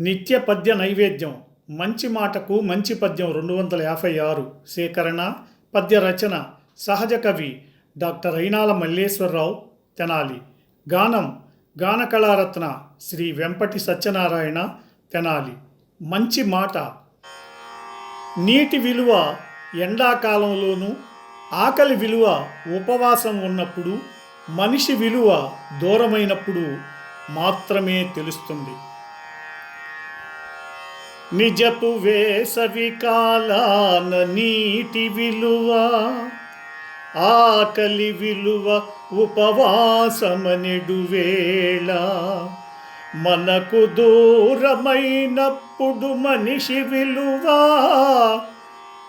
నిత్య పద్య నైవేద్యం. మంచి మాటకు మంచి పద్యం రెండు వందల యాభై ఆరు. సేకరణ పద్య రచన సహజ కవి డాక్టర్ అయినాల మల్లేశ్వరరావు తెనాలి. గానం గాన కళారత్న శ్రీ వెంపటి సత్యనారాయణ తెనాలి. మంచి మాట. నీటి విలువ ఎండాకాలంలోనూ ఆకలి విలువ ఉపవాసం ఉన్నప్పుడు మనిషి విలువ దూరమైనప్పుడు మాత్రమే తెలుస్తుంది. నిజపు వేసవి కాలాన నీటి విలువ ఆకలి విలువ ఉపవాసమనెడు వేళ. మనకు దూరమైనప్పుడు మనిషి విలువ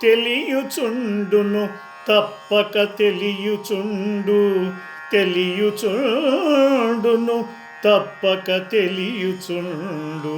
తెలియచుండును తప్పక తెలియుచుండు తెలియచుండును తప్పక తెలియచుండు.